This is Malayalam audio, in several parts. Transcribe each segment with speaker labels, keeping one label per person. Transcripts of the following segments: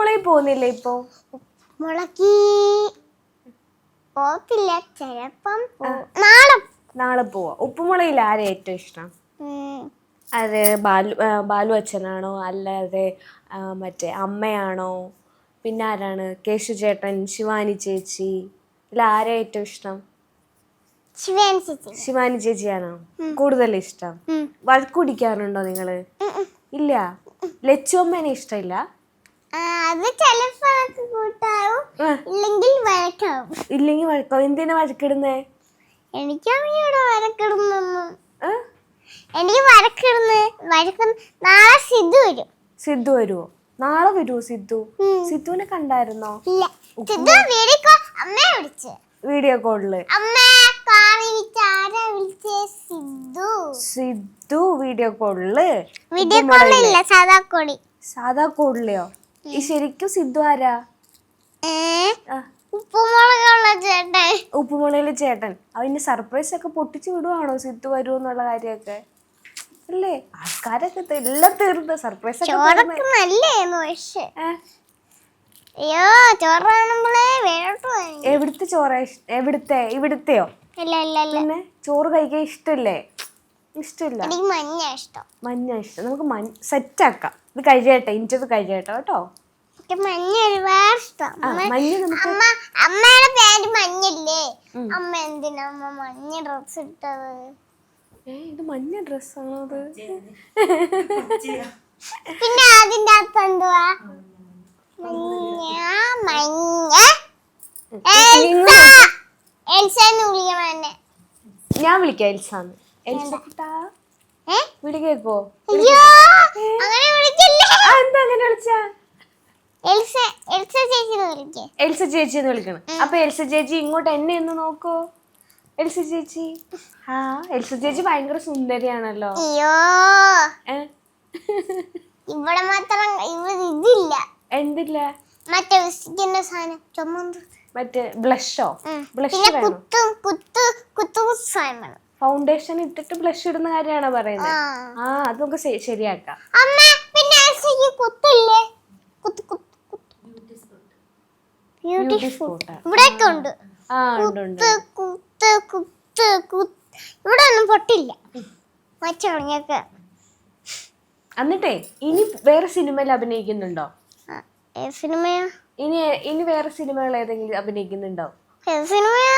Speaker 1: ഉപ്പുമുളയിൽ പോകുന്നില്ല ഇപ്പോ?
Speaker 2: മുളകി പോത്തില്ല ചെലപ്പം പോവും. നാളെ
Speaker 1: നാളെ പോവാ. ഉപ്പുമുളയിൽ ആരെ ഏറ്റവും ഇഷ്ടം?
Speaker 2: ഉം,
Speaker 1: അത് ബാലു ആ, ബാലു അച്ഛനാണോ? അല്ലാതെ ആ, മറ്റേ അമ്മയാണോ? പിന്നെ ആരാണ്? കേശു ചേട്ടൻ ശിവാനി ചേച്ചി. ഇതിൽ ആരെ ഏറ്റവും ഇഷ്ടം?
Speaker 2: ശിവേൻ ചേച്ചി.
Speaker 1: ശിവാനി ചേച്ചിയാണോ? കൂടുതൽ ഇഷ്ടം.
Speaker 2: ഉം.
Speaker 1: വഴക്ക് കുടിക്കാറുണ്ടോ നിങ്ങൾ?
Speaker 2: ഉം, ഉം.
Speaker 1: ഇല്ല. ലച്ചുമ്മേനെ ഇഷ്ടമില്ല.
Speaker 2: ആ, അത് കൂട്ടാവും. ഇല്ലെങ്കിൽ വഴക്കാവും.
Speaker 1: ഇല്ലെങ്കിൽ വഴക്കോ എന്തിനാ വഴക്കിടുന്നേ?
Speaker 2: എനിക്കറിയൂടെ? എനിക്ക് വഴക്കിടുന്ന് വഴക്കുന്ന നാളെ സിദ്ധു വരും.
Speaker 1: സിദ്ധു വരുമോ നാളെ സിദ്ധു. സിദ്ധുവിനെ കണ്ടായിരുന്നോ?
Speaker 2: ഇല്ല. സിദ്ധു വീടിക്കോ അമ്മയെ വിളിച്ച്.
Speaker 1: വീഡിയോ കോളിൽ
Speaker 2: അമ്മ സിദ്ധു.
Speaker 1: സിദ്ധു വീഡിയോ കോളിൽ
Speaker 2: വീഡിയോ കോളില്ല സാധാ കോളി
Speaker 1: സാധാ കോളിലെയോ ഈ ശരിക്കും സിദ്ധു ആരാ?
Speaker 2: ഉപ്പുമുളകുള്ള ചേട്ടൻ?
Speaker 1: ഉപ്പുമുളകുള്ള ചേട്ടൻ. അവന്റെ സർപ്രൈസ് ഒക്കെ പൊട്ടിച്ചു വിടുവാണോ സിദ്ധു വരുമോ എന്നുള്ള കാര്യമൊക്കെ? അല്ലേ? ആൾക്കാരൊക്കെ ത- എല്ലാം തീർന്നു. സർപ്രൈസ് ഒക്കെ തീർന്ന്.
Speaker 2: ചോറൊക്കെ നല്ലേന്ന് പക്ഷെ.
Speaker 1: ഏ,
Speaker 2: അയ്യോ ചോറ്
Speaker 1: എവിടുത്തെ ചോറ എവിടുത്തെ? ഇവിടുത്തെയോ? പിന്നെ ചോറ് കഴിക്കാൻ ഇഷ്ടല്ലേ? ഇഷ്ടമില്ല.
Speaker 2: എനിക്ക് മഞ്ഞ ഇഷ്ടം.
Speaker 1: മഞ്ഞ ഇഷ്ടം. നമുക്ക് മഞ്ഞ സെറ്റാക്കാം. ഇത് കഴിയട്ടെ ഇഞ്ചത് കഴിയട്ടെ കേട്ടോ.
Speaker 2: എനിക്ക് മഞ്ഞ ഒരുപാട് ഇഷ്ടം.
Speaker 1: മഞ്ഞ നമുക്ക്
Speaker 2: അമ്മ അമ്മയുടെ പേര് മഞ്ഞല്ലേ? അമ്മ എന്തിനാ അമ്മ മഞ്ഞ ഡ്രസ് ഇട്ടത്?
Speaker 1: ഏ ഇത് മഞ്ഞ ഡ്രസ്സാണോ അത്?
Speaker 2: പിന്നെ അതിന്റെ അകത്ത് എന്തുവാ? മഞ്ഞ മഞ്ഞ. എൽസ! എൽസന്ന് വിളിക്കണം എന്നെ
Speaker 1: ഞാൻ വിളിക്കാം എൽസാന്ന്. എൽസ വിളി കേക്കോ?
Speaker 2: എൽസ ചേച്ചി
Speaker 1: എന്ന് വിളിക്കണം. അപ്പൊ എൽസ ചേച്ചി ഇങ്ങോട്ട് എന്നെ ഒന്ന് നോക്കോ. എൽസ ചേച്ചി. ആ എൽസ ചേച്ചി ഭയങ്കര സുന്ദരിയാണല്ലോ.
Speaker 2: ഇവിടെ മാത്രം ഇവിടെ ഇതില്ല.
Speaker 1: എന്തില്ല?
Speaker 2: മറ്റേ സാധനം ചുമന്ത്
Speaker 1: മറ്റേ ബ്ലഷോ? ബ്ലഷ്
Speaker 2: കുത്തു കുത്തു കുത്തു സാധനം
Speaker 1: ഫൗണ്ടേഷൻ ഇട്ടിട്ട് ബ്ലഷ് ഇടുന്ന കാര്യമാണ് പറയുന്നത്
Speaker 2: ആ.
Speaker 1: അത് നമുക്ക് ശ- ശരിയാക്കാം.
Speaker 2: അമ്മ പിന്നെ ആൽസയ്ക്ക് കുത്തില്ലേ? കുത്ത് കുത്ത് കുത്ത്. ബ്യൂട്ടിഫുൾ
Speaker 1: spot ആ.
Speaker 2: ഇവിടെയൊക്കെ ഉണ്ട്.
Speaker 1: ആ ഉണ്ട് ഉണ്ട്.
Speaker 2: കുത്ത് കുത്ത് കുത്ത് കുത്ത്. ഇവിടെ ഒന്നും പൊട്ടില്ല. മറ്റൊക്കെ
Speaker 1: എന്നിട്ടേ ഇനി വേറെ സിനിമയിൽ അഭിനയിക്കുന്നുണ്ടോ?
Speaker 2: സിനിമയാ?
Speaker 1: ഇനി ഇനി വേറെ സിനിമകൾ ഏതെങ്കിലും അഭിനയിക്കുന്നുണ്ടോ?
Speaker 2: ഏ സിനിമയാ?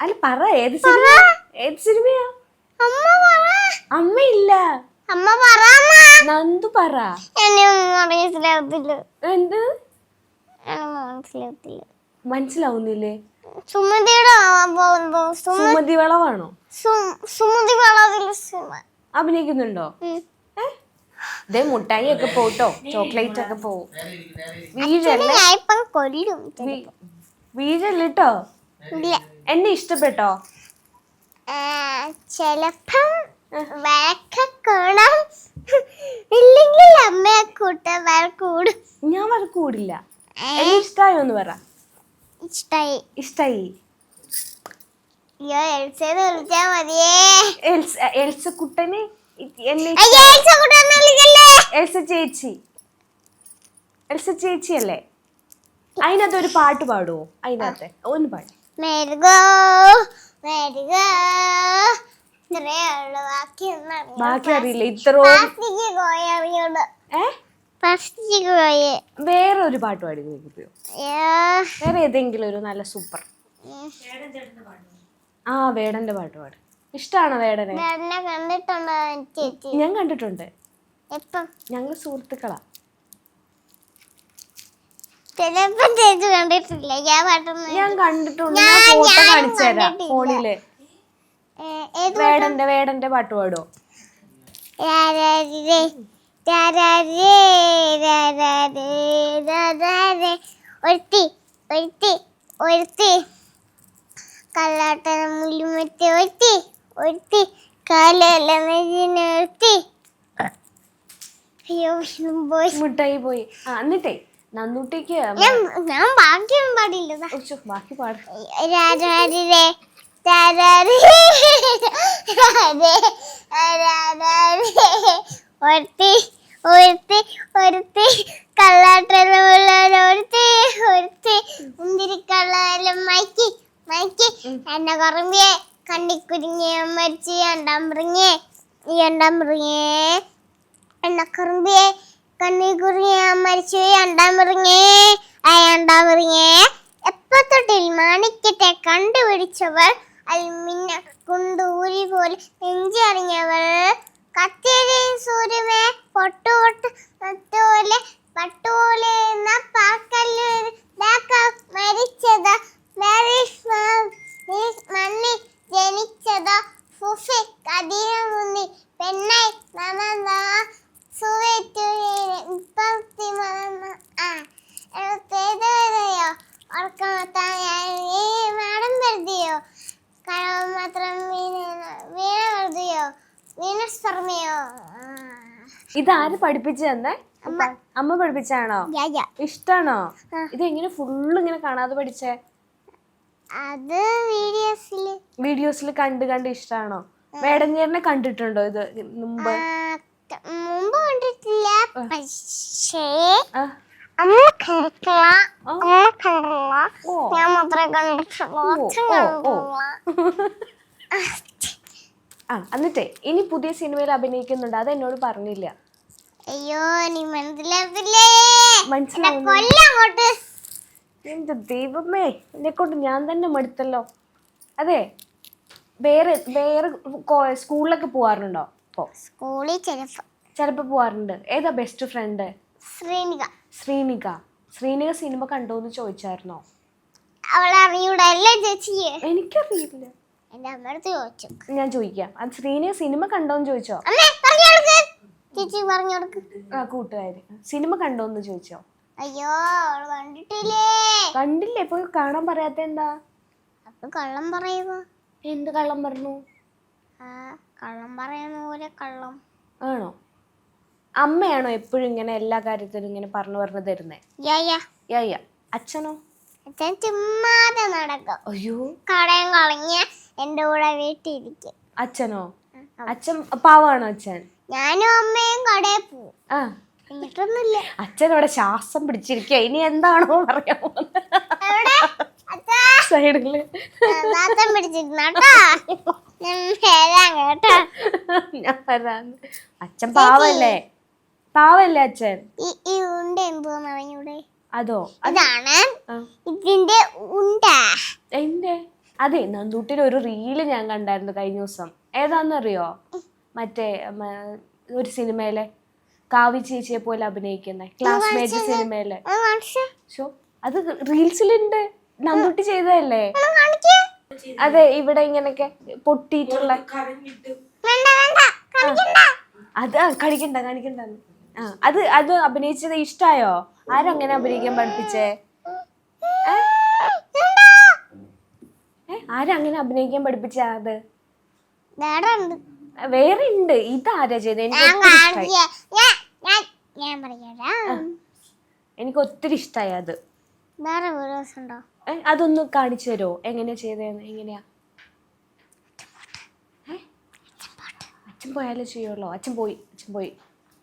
Speaker 1: അല്ല പറ ഏത് സിനിമ ഏത് സിനിമയാ?
Speaker 2: അമ്മ പറ.
Speaker 1: അമ്മയില്ല
Speaker 2: അമ്മ പറ അമ്മ.
Speaker 1: നന്ദു പറ.
Speaker 2: എന്നെ ഒന്നും മനസ്സിലാവത്തില്ല.
Speaker 1: എന്ത്?
Speaker 2: മനസ്സിലാവത്തില്ല.
Speaker 1: മനസ്സിലാവുന്നില്ലേ?
Speaker 2: സുമതിയുടെ
Speaker 1: സുമതി വളവാണോ?
Speaker 2: സുമതി വളവിൽ
Speaker 1: അഭിനയിക്കുന്നുണ്ടോ? ദേ മുട്ടായി ഒക്കെ പോട്ടോ. ചോക്ലേറ്റ് ഒക്കെ പോവും. വീഴല്ലേ?
Speaker 2: ഞാൻ ഇപ്പം കൊല്ലും
Speaker 1: വീ- വീഴല്ലേട്ടോ? എന്നെ ഇഷ്ടപ്പെട്ടോ?
Speaker 2: ചെലപ്പം വഴക്കൂടാം ഇല്ലെങ്കിൽ അമ്മയെ കൂട്ട വഴക്കൂടും.
Speaker 1: ഞാൻ വഴക്കൂടില്ല. ഇഷ്ടായോ എന്ന് പറ.
Speaker 2: ഇഷ്ടായി.
Speaker 1: ഇഷ്ടായി.
Speaker 2: അയ്യോ എൽസേന്ന് വിളിച്ചാ മതിയേ.
Speaker 1: എൽസ എൽസ കുട്ടനെ ഇ- എന്നെ
Speaker 2: അയ്യോ എൽസ കൂട്ടാന്ന് വിളിക്കല്ലേ?
Speaker 1: ചേച്ചി. എൽസ ചേച്ചി അല്ലേ? അതിനകത്ത് ഒരു പാട്ട് പാടുവോ? അതിനകത്ത്. ഒന്ന് പാടി.
Speaker 2: മെരുകോ? ഉള്ളു. ബാക്കി
Speaker 1: അറിയില്ല. ഇത്ര
Speaker 2: പ്ലാസ്റ്റിക് കോയ അറിയോട്
Speaker 1: ഏ?
Speaker 2: പ്ലാസ്റ്റിക് കോയ
Speaker 1: വേറെ ഒരു പാട്ട് പാടി വേറെ ഏതെങ്കിലും ഒരു നല്ല സൂപ്പർ. ആ വേടന്റെ പാട്ട് പാട്. ഇഷ്ടമാണോ വേടനെ? ഞാൻ കണ്ടിട്ടുണ്ട്. ഞങ്ങൾ സുഹൃത്തുക്കളാ.
Speaker 2: ചിലപ്പം ചേച്ചി കണ്ടിട്ടില്ല. ഞാൻ പാട്ടൊന്നും
Speaker 1: ഞാൻ കണ്ടിട്ടുണ്ട്.
Speaker 2: ഞാൻ-
Speaker 1: ഞാൻ ഫോട്ടോ
Speaker 2: ഞാനും
Speaker 1: കാണിച്ചു തരാം
Speaker 2: കണ്ടിട്ടില്ല.
Speaker 1: ഫോണിൽ.
Speaker 2: ഏ, ഏത്
Speaker 1: വേടന്റെ വേടന്റെ പാട്ട് പാടുവോ
Speaker 2: രാരാരിരേ, രാരാരിരേ, രാരാരേ, രാരാരേ. ഒരുത്തി ഒരുത്തി ഒരുത്തി. കല്ലാട്ടന മുല്ലുമത്തി ഒരുത്തി ഒരുത്തി. കാലല്ല നെഞ്ചിനെ ഒരുത്തി. അയ്യോ വീണ്ടും പോയി
Speaker 1: മുട്ടായി പോയി. ആ എന്നിട്ടേ. നന്നൂട്ടിക്ക്
Speaker 2: ഞാൻ ഞാൻ ബാക്കി
Speaker 1: പാടില്ല ബാക്കി പാട്
Speaker 2: രാജാരിരേ രാജാരി ഒരുത്തി ഒരുത്തി ഒരുത്തി കള്ളാട്ടമുള്ള ഒരുത്തി ഒരുത്തി മുന്തിരി കള്ളാലും എന്നെ കുറമ്പിയെ കറുമ്പിയെ കണ്ണിക്കുരുങ്ങിയ മരിച്ചു. രണ്ടാം മൃങ്ങേ എപ്പോ തൊട്ടിൽ മാണിക്കത്തെ കണ്ടുപിടിച്ചവൾ? അൽമിന്ന കുണ്ടൂരി പോലെ നെഞ്ചറിഞ്ഞവൾ കത്തിരിയും സൂര്യമേ പൊട്ടുപൊട്ട് പട്ടുപോലെ പട്ടുപോലെ എന്ന പാക്കല്ല് മാടം വെറുതെയോ കളവ് മാത്രം വീണ വീണ വെറുതെയോ വീണ സ്വർമ്മയോ
Speaker 1: ഇതാര് പഠിപ്പിച്ചു തന്നെ
Speaker 2: അമ്മ.
Speaker 1: പഠിപ്പിച്ചാണോ ഇഷ്ടാണോ? ഇത് എങ്ങനെ ഫുള്ള് ഇങ്ങനെ കാണാതെ പഠിച്ചേ?
Speaker 2: അത് വീഡിയോസിൽ
Speaker 1: വീഡിയോസിൽ കണ്ട് കണ്ട് ഇഷ്ടാണോ? വേടഞ്ഞേറിനെ കണ്ടിട്ടുണ്ടോ ഇത് മുമ്പ്?
Speaker 2: മുമ്പ് കണ്ടിട്ടില്ല. പക്ഷേ അമ്മ കണ്ടിട്ടില്ല. അമ്മ കണ്ടിട്ടില്ല ഞാൻ മാത്രമേ കണ്ടിട്ടുള്ളൂ അച്ഛൻ. കണ്ടിട്ടില്ല
Speaker 1: ആ എന്നിട്ടേ ഇനി പുതിയ സിനിമയിൽ അഭിനയിക്കുന്നുണ്ട്. അത് എന്നോട് പറഞ്ഞില്ല.
Speaker 2: അയ്യോ നീ മനസ്സിലാവില്ലേ
Speaker 1: മനസ്സിലാവുന്നു.
Speaker 2: കൊല്ലം അങ്ങോട്ട്.
Speaker 1: എന്റെ ദൈവമേ എന്നെ കൊണ്ട് ഞാൻ തന്നെ മടുത്തല്ലോ. അതെ വേറെ വേറെ സ്കൂളിലൊക്കെ പോവാറുണ്ടോ?
Speaker 2: സ്കൂളിൽ ചിലപ്പോ.
Speaker 1: ചിലപ്പോൾ പോവാറുണ്ട്. ഏതാ best friend
Speaker 2: Sreenika.
Speaker 1: Sreenika. Sreenika cinema കണ്ടോന്ന് ചോദിച്ചായിരുന്നോ?
Speaker 2: അവളെ അറിയൂടല്ലേ ചേച്ചിയെ
Speaker 1: എനിക്കറിയില്ല.
Speaker 2: എന്റെ അമ്മടുത്ത് ചോദിച്ചു.
Speaker 1: ഞാൻ ചോദിക്കാം. അത് ശ്രീനിക സിനിമ കണ്ടോന്ന് ചോദിച്ചോ?
Speaker 2: അമ്മേ പറഞ്ഞു കൊടുക്ക്. ചേച്ചി പറഞ്ഞു കൊടുക്ക്.
Speaker 1: ആ കൂട്ടുകാര്. സിനിമ കണ്ടോന്ന് ചോദിച്ചോ?
Speaker 2: അയ്യോ അവൾ കണ്ടിട്ടില്ലേ?
Speaker 1: കണ്ടില്ലേ. പോയി കാണാൻ പറയാത്ത എന്താ?
Speaker 2: അപ്പൊ കള്ളം പറയുക
Speaker 1: എന്ത് കള്ളം പറഞ്ഞു?
Speaker 2: ആ കള്ളം പറയുന്ന പോലെ കള്ളം.
Speaker 1: ആണോ? അമ്മയാണോ എപ്പോഴും ഇങ്ങനെ എല്ലാ കാര്യത്തിലും ഇങ്ങനെ പറഞ്ഞു പറഞ്ഞു തരുന്നേ?
Speaker 2: യാ യാ.
Speaker 1: യാ യാ. അച്ഛനോ?
Speaker 2: അച്ഛൻ ചുമ്മാതെ നടക്കും.
Speaker 1: അയ്യോ.
Speaker 2: കടയും കളഞ്ഞ് എന്റെ കൂടെ വീട്ടിലിരിക്കും.
Speaker 1: അച്ഛനോ? അച്ഛൻ പാവാണോ അച്ഛൻ?
Speaker 2: ഞാനും അമ്മയും കടയിൽ പോവും
Speaker 1: ആ.
Speaker 2: എന്നിട്ടൊന്നുമില്ല.
Speaker 1: അച്ഛൻ അവിടെ ശ്വാസം പിടിച്ചിരിക്കുക ഇനി എന്താണോ പറയാൻ സൈഡിൽ.
Speaker 2: നാത്തം പിടിച്ചിരുന്നാട്ടാ ഞാൻ വരാം കേട്ടോ.
Speaker 1: ഞാൻ വരാന്ന് അച്ഛൻ പാവല്ലേ? പാവല്ലേ അച്ഛൻ?
Speaker 2: ഈ ഈ ഉണ്ട എന്തോന്ന് അറിഞ്ഞൂടെ?
Speaker 1: അതോ?
Speaker 2: ഇതാണ് ഇതിന്റെ ഉണ്ട.
Speaker 1: എന്റെ അതെ നന്ദൂട്ടിയുടെ ഒരു റീൽ ഞാൻ കണ്ടായിരുന്നു കഴിഞ്ഞ ദിവസം. ഏതാന്നറിയോ? മറ്റേ ഒരു സിനിമയിലെ കാവ്യ ചേച്ചിയെ പോലെ അഭിനയിക്കുന്ന ക്ലാസ്മേറ്റ് സിനിമയിലെ. ഷോ അത് റീൽസിലുണ്ട്. നന്ദൂട്ടി ചെയ്തതല്ലേ? അതെ ഇവിടെ ഇങ്ങനൊക്കെ പൊട്ടിയിട്ടുള്ള
Speaker 2: വേണ്ട വേണ്ട. കാണിക്കണ്ട.
Speaker 1: അത് കളിക്കണ്ട കാണിക്കണ്ട കാണിക്കണ്ട ആ അത് അത് അഭിനയിച്ചത് ഇഷ്ടായോ? ആരങ്ങനെ അഭിനയിക്കാൻ പഠിപ്പിച്ചേ? ആരങ്ങനെ അഭിനയിക്കാൻ പഠിപ്പിച്ച അത്?
Speaker 2: വേറെ ഉണ്ട്
Speaker 1: ഇതാരാ ചെയ്ത്? എനിക്ക് ഒത്തിരി ഇഷ്ടായി. അത്. അതൊന്ന് കാണിച്ചു തരുമോ എങ്ങനെയാ ചെയ്തതെന്ന് എങ്ങനെയാ? അച്ഛൻ പോയാലേ ചെയ്യുള്ളൂ? അച്ഛൻ പോയി അച്ഛൻ പോയി.